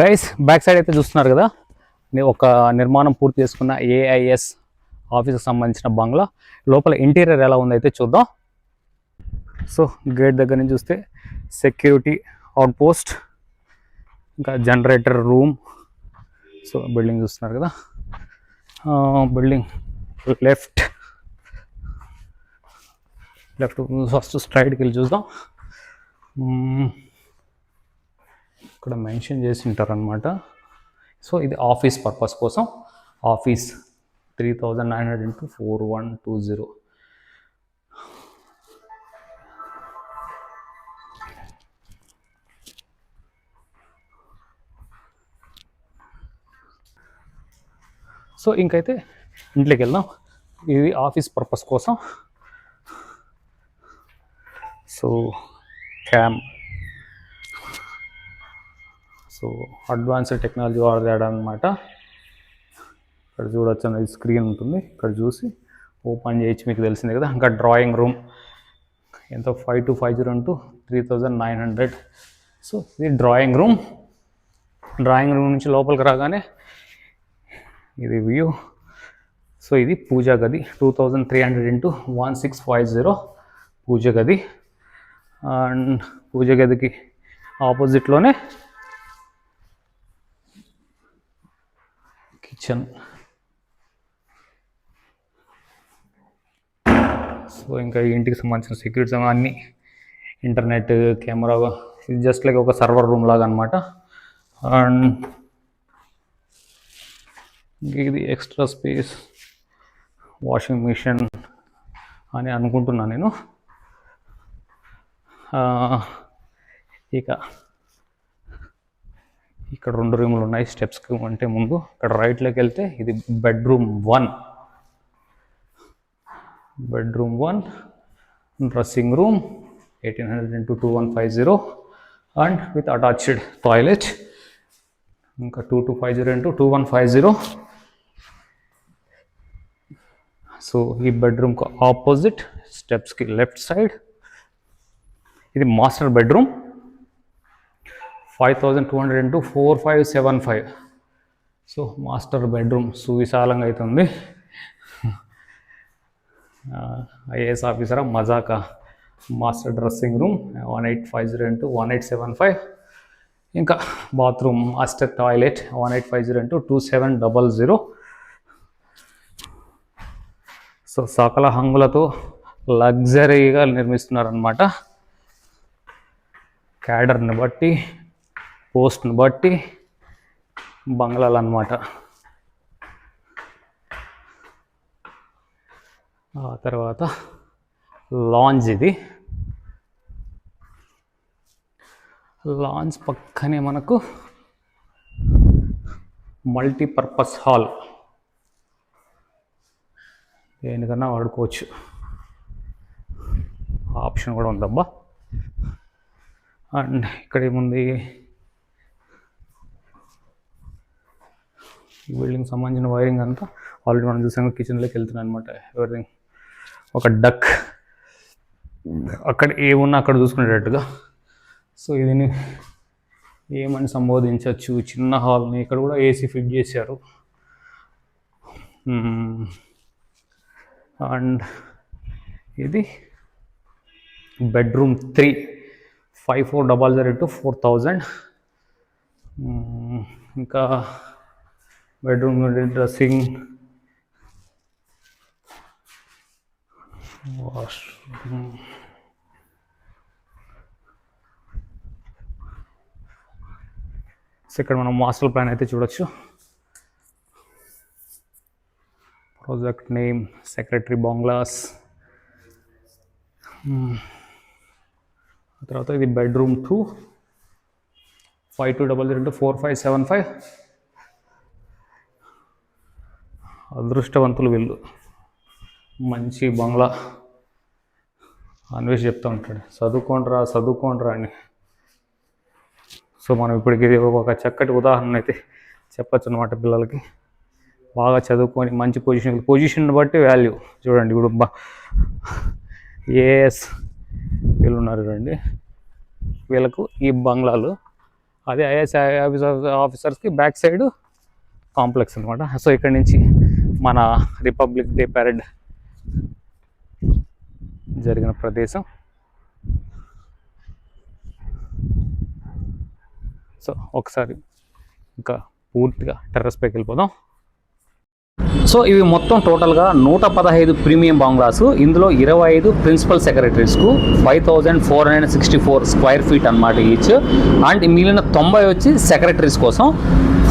Guys back side అయితే చూస్తున్నారు కదా? ఒక నిర్మాణం పూర్తి చేసుకున్న ఏఐఎస్ ఆఫీస్కి సంబంధించిన బంగ్లా. లోపల ఇంటీరియర్ ఎలా ఉందో అయితే చూద్దాం. సో గేట్ దగ్గర నుంచి చూస్తే సెక్యూరిటీ అవుట్ పోస్ట్ ఇంకా జనరేటర్ రూమ్ సో బిల్డింగ్ చూస్తున్నారు కదా? బిల్డింగ్ లెఫ్ట్ లెఫ్ట్ ఫస్ట్ స్ట్రైట్కి వెళ్ళి చూద్దాం. Hmm. ఇక్కడ మెన్షన్ చేసి ఉంటారనమాట సో ఇది ఆఫీస్ పర్పస్ కోసం. Office three thousand nine hundred into four one two zero. So ఇంకైతే ఇంట్లోకి వెళ్దాం. ఇది ఆఫీస్ పర్పస్ కోసం. So cam. So advanced technology వాడడం అనమాట ఇక్కడ చూడొచ్చు అనేది స్క్రీన్ ఉంటుంది. ఇక్కడ చూసి ఓపెన్ చేయించి మీకు తెలిసిందే కదా. ఇంకా డ్రాయింగ్ రూమ్. ఎంత? Five two five zero into three thousand nine hundred. So ఇది డ్రాయింగ్ రూమ్. డ్రాయింగ్ రూమ్ నుంచి లోపలికి రాగానే ఇది వ్యూ. సో ఇది పూజా గది. Two thousand three hundred into one six five zero puja గది. అండ్ పూజ గదికి ఆపోజిట్లోనే కిచెన్ సో ఇంకా ఈ ఇంటికి సంబంధించిన సెక్యూరిటీస్ అన్నీ ఇంటర్నెట్ కెమెరా ఇది జస్ట్ లైక్ ఒక సర్వర్ రూమ్ లాగా అనమాట అండ్ ఇది ఎక్స్ట్రా స్పేస్ వాషింగ్ మిషన్ అని అనుకుంటున్నాను నేను. Ah, ఇక ఇక్కడ రెండు రూములు ఉన్నాయి స్టెప్స్కి అంటే ముందు. ఇక్కడ రైట్లోకి వెళ్తే ఇది bedroom one bedroom one dressing room eighteen hundred into two one five zero and with attached toilet ఇంకా two two five zero into two one five zero so ఈ బెడ్రూమ్కి ఆపోజిట్ స్టెప్స్కి లెఫ్ట్ సైడ్ ఇది master bedroom five thousand two hundred into four five seven five. So master bedroom సువిశాలంగా అవుతుంది IAS officer మజాకా master dressing room one eight five zero into one eight seven five. ఇంకా bathroom master toilet one eight five zero into two seven double zero. So సకల హంగులతో లగ్జరీగా నిర్మిస్తున్నారనమాట క్యాడర్ని బట్టి పోస్ట్ని బట్టి బంగ్లాలు అనమాట ఆ తర్వాత లాంజ్ ఇది. లాంజ్ పక్కనే మనకు మల్టీపర్పస్ హాల్. దేనికన్నా వాడుకోవచ్చు. ఆప్షన్ కూడా ఉందబ్బా. అండ్ ఇక్కడ ఏముంది ఈ బిల్డింగ్ సంబంధించిన వైరింగ్ అంతా ఆల్రెడీ మనం చూసాము కిచెన్లోకి వెళ్తున్నాను అనమాట ఎవరింగ్ ఒక డక్ అక్కడ ఏమున్నా అక్కడ చూసుకునేటట్టుగా. సో ఇదిని ఏమని సంబోధించవచ్చు? చిన్న హాల్ని ఇక్కడ కూడా ఏసీ ఫిట్ చేశారు. Hmm. అండ్ ఇది bedroom three five four double zero to four thousand ఇంకా బెడ్రూమ్ డ్రెస్సింగ్ వాష్రూమ్ సో ఇక్కడ మనం మాస్టర్ ప్లాన్ అయితే చూడొచ్చు. ప్రాజెక్ట్ నేమ్ సెక్రటరీ బంగ్లాస్ తర్వాత ఇది bedroom two five two double zero four five seven five అదృష్టవంతులు వీళ్ళు. మంచి బంగ్లా. అన్వేష్ చెప్తూ ఉంటాడు చదువుకోండిరా చదువుకోండిరా అని. సో మనం ఇప్పటికి ఇది ఒక చక్కటి ఉదాహరణ అయితే చెప్పచ్చు అనమాట పిల్లలకి. బాగా చదువుకొని మంచి పొజిషన్ పొజిషన్ బట్టి వాల్యూ చూడండి ఇప్పుడు బ- ఏఎస్ వీళ్ళు ఉన్నారు చూడండి. వీళ్ళకు ఈ బంగ్లాలు అదే ఐఎస్ ఆఫీసర్ ఆఫీసర్స్కి బ్యాక్ సైడ్ కాంప్లెక్స్ అనమాట సో ఇక్కడ నుంచి మన రిపబ్లిక్ డే పరేడ్ జరిగిన ప్రదేశం. సో ఒకసారి ఇంకా పూర్తిగా టెర్రస్ పైకి వెళ్ళిపోదాం. సో ఇవి మొత్తం టోటల్గా నూట పదహైదు ప్రీమియం బంగ్లాస్. ఇందులో ఇరవై ఐదు principal సెక్రటరీస్కు five thousand four hundred sixty four square feet అనమాట ఈచ్ అండ్ మిగిలిన తొంభై వచ్చి సెక్రటరీస్ కోసం.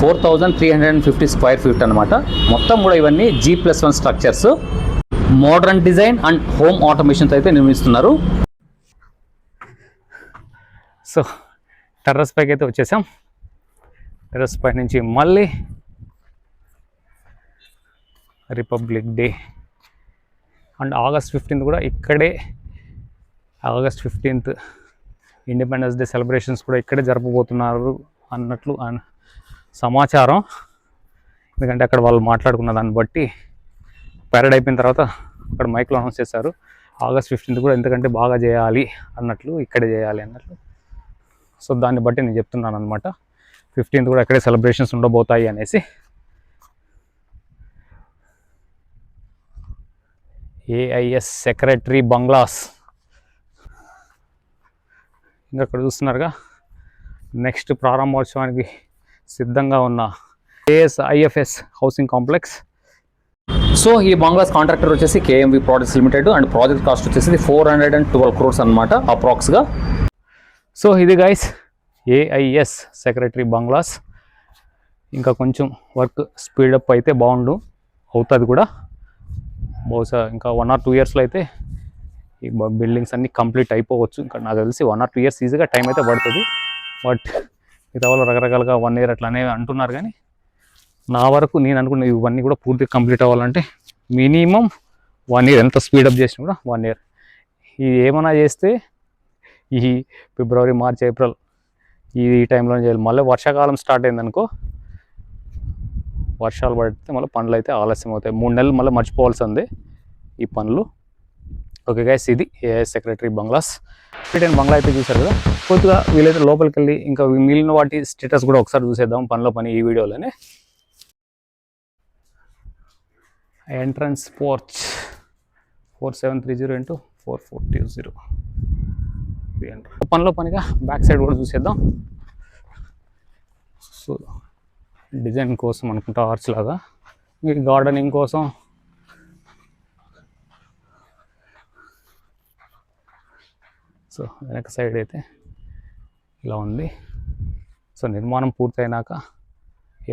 Four thousand three hundred and fifty square feet అనమాట మొత్తం కూడా ఇవన్నీ G plus one structures modern design and home ఆటోమేషన్తో అయితే నిర్మిస్తున్నారు. సో టెర్రస్ పైకి అయితే వచ్చేసాం. టెర్రస్ పై నుంచి మళ్ళీ republic day and August fifteenth కూడా ఇక్కడే August fifteenth independence day celebrations కూడా ఇక్కడే జరపబోతున్నారు అన్నట్లు అన్- సమాచారం. ఎందుకంటే అక్కడ వాళ్ళు మాట్లాడుకున్న దాన్ని బట్టి పెరడ్ అయిపోయిన తర్వాత అక్కడ మైక్లో అనౌన్స్ చేశారు. ఆగస్ట్ ఫిఫ్టీన్త్ కూడా ఎందుకంటే బాగా చేయాలి అన్నట్లు ఇక్కడే చేయాలి అన్నట్లు. సో దాన్ని బట్టి నేను చెప్తున్నాను అనమాట ఫిఫ్టీన్త్ కూడా అక్కడే సెలబ్రేషన్స్ ఉండబోతాయి అనేసి. AIS secretary bungalows. ఇంకా అక్కడ చూస్తున్నారుగా. నెక్స్ట్ ప్రారంభోత్సవానికి సిద్ధంగా ఉన్న AS IFS housing complex so ఈ బంగ్లాస్ కాంట్రాక్టర్ వచ్చేసి KMV projects limited and project cost వచ్చేసి four hundred and twelve crores అనమాట అప్రాక్స్గా సో ఇది గైస్ ఏఐఎస్ సెక్రటరీ బంగ్లాస్ ఇంకా కొంచెం వర్క్ స్పీడప్ అయితే బాగుండు అవుతుంది కూడా. బహుశా ఇంకా వన్ ఆర్ టూ ఇయర్స్లో అయితే ఈ బిల్డింగ్స్ అన్నీ కంప్లీట్ అయిపోవచ్చు. ఇంకా నాకు తెలిసి వన్ ఆర్ టూ ఇయర్స్ ఈజీగా టైం అయితే పడుతుంది. బట్ మిగతా వాళ్ళు రకరకాలుగా వన్ ఇయర్ అట్లానే అంటున్నారు కానీ నా వరకు నేను అనుకున్న ఇవన్నీ కూడా పూర్తిగా కంప్లీట్ అవ్వాలంటే మినిమం వన్ ఇయర్ ఎంత స్పీడప్ చేసినా కూడా వన్ ఇయర్ ఇది ఏమైనా చేస్తే ఈ ఫిబ్రవరి మార్చ్ ఏప్రిల్ ఈ టైంలో చేయాలి. మళ్ళీ వర్షాకాలం స్టార్ట్ అయిందనుకో వర్షాలు పడితే మళ్ళీ పనులు అయితే ఆలస్యం అవుతాయి. మూడు నెలలు మళ్ళీ మర్చిపోవాల్సిందే ఈ పనులు. ఓకే గైస్ ఇది IAS secretary bungalows return bungalow అయితే చూశారు కదా? కొద్దిగా వీలైతే లోపలికి వెళ్ళి ఇంకా మిగిలిన వాటి స్టేటస్ కూడా ఒకసారి చూసేద్దాం పనిలో పని ఈ వీడియోలోనే. Entrance porch four seven three zero into four four two zero పనిలో పనిగా బ్యాక్ సైడ్ కూడా చూసేద్దాం. సో డిజైన్ కోసం అనుకుంటా ఆర్చ్ లాగా. మీ గార్డెనింగ్ కోసం సో వెనక సైడ్ అయితే ఇలా ఉంది. సో నిర్మాణం పూర్తయినాక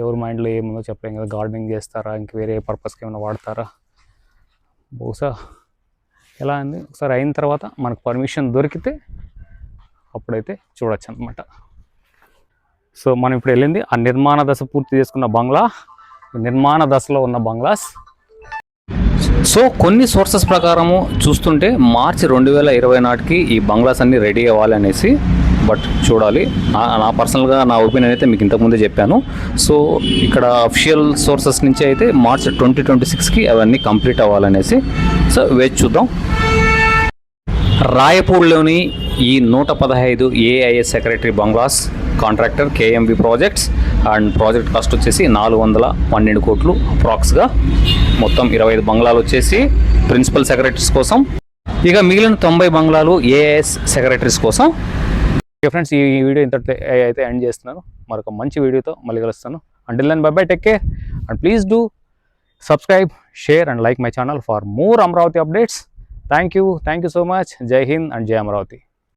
ఎవరి మైండ్లో ఏముందో చెప్పలేం కదా. గార్డెనింగ్ చేస్తారా? ఇంక వేరే పర్పస్కి ఏమైనా వాడతారా? బహుశా ఎలా అయింది ఒకసారి అయిన తర్వాత మనకు పర్మిషన్ దొరికితే అప్పుడైతే చూడొచ్చు అనమాట సో మనం ఇప్పుడు వెళ్ళింది ఆ నిర్మాణ దశ పూర్తి చేసుకున్న బంగ్లా. నిర్మాణ దశలో ఉన్న బంగ్లాస్ సో కొన్ని సోర్సెస్ ప్రకారము చూస్తుంటే మార్చి రెండు వేల ఇరవై నాటికి ఈ బంగ్లాస్ అన్ని రెడీ అవ్వాలి అనేసి బట్ చూడాలి. నా నా పర్సనల్గా నా ఒపీనియన్ అయితే మీకు ఇంతకుముందే చెప్పాను. సో ఇక్కడ అఫిషియల్ సోర్సెస్ నుంచి అయితే మార్చ్ ట్వంటీ ట్వంటీ సిక్స్కి అవన్నీ కంప్లీట్ అవ్వాలనేసి సో వేచి చూద్దాం. రాయపూడిలోని ఈ నూట పదహైదు AIS secretary bungalows contractor KMV projects and project cost వచ్చేసి నాలుగు వందల పన్నెండు కోట్లు అప్రాక్స్గా. మొత్తం ఇరవై ఐదు బంగ్లాలు వచ్చేసి ప్రిన్సిపల్ సెక్రటరీస్ కోసం. ఇక మిగిలిన తొంభై బంగ్లాలు ఏఎస్ సెక్రటరీస్ కోసం. ఓకే ఫ్రెండ్స్ ఈ వీడియో ఇంతటితో అయితే ఎండ్ చేస్తున్నాను. మరొక మంచి వీడియోతో మళ్ళీ కలుస్తాను. Until then bye bye care and please do subscribe share and like my channel for more Amaravati updates thank you thank you so much Jai Hind and జై అమరావతి